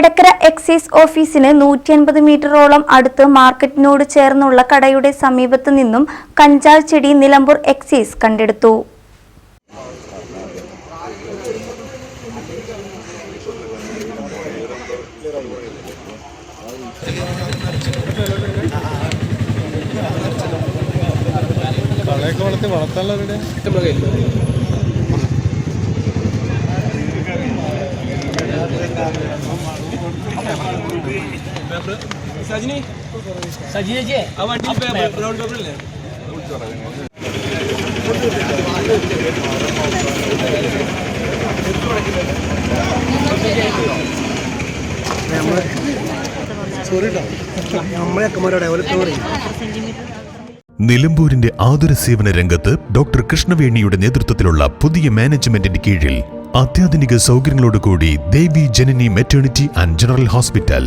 Edakkara excise ഓഫീസിന് നൂറ്റി അൻപത് മീറ്ററോളം അടുത്ത് മാർക്കറ്റിനോട് ചേർന്നുള്ള കടയുടെ സമീപത്ത് നിന്നും കഞ്ചാവ് ചെടി നിലമ്പൂർ എക്സൈസ് കണ്ടെടുത്തു. കളയൊക്കെ വളർത്തി വളർത്താനുള്ളവരുടെ സോറി കേട്ടോ നമ്മളെ അക്കന്മാരോടെ പേപ്പർ അല്ലേ നിലമ്പൂരിന്റെ ആതുര സേവന രംഗത്ത് ഡോക്ടർ കൃഷ്ണവേണിയുടെ നേതൃത്വത്തിലുള്ള പുതിയ മാനേജ്മെന്റിന്റെ കീഴിൽ അത്യാധുനിക സൗകര്യങ്ങളോടുകൂടി Devi Janani maternity and general hospital.